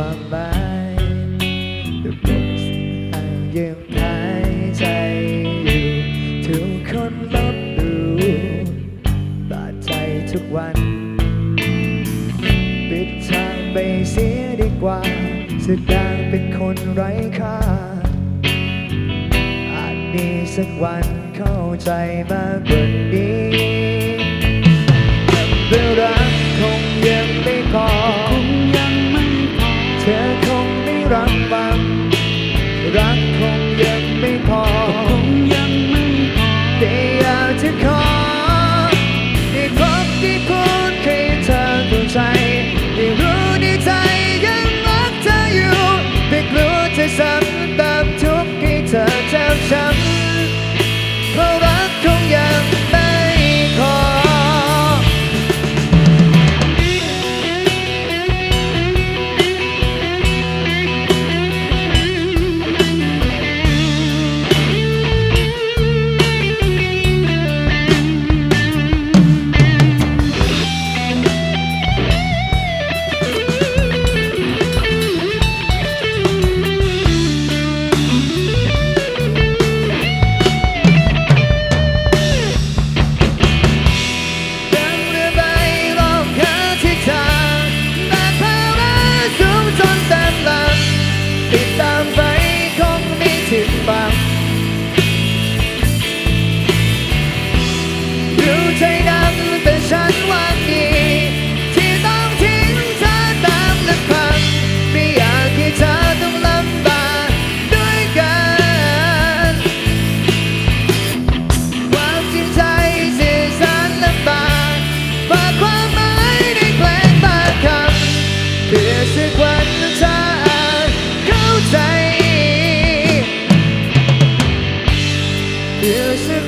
ความหมายดูบนห่างยังหายใจอยู่ถึงคนลบดูบาดใจทุกวัน ปิดทางไปเสียดีกว่าแสดงเป็นคนไร้ค่า อาจมีสักวันเข้าใจมากกว่านี้ to come. ใจดำแต่ฉันหวังดี ที่ต้องทิ้งเธอตามลำพังไม่อยากให้เธอต้องลำบากด้วยกัน ความจริงใจสื่อสารลำบากฝากความหมายในแผลงบางคำเพื่อสักวันเธอเข้าใจเพื่อสัก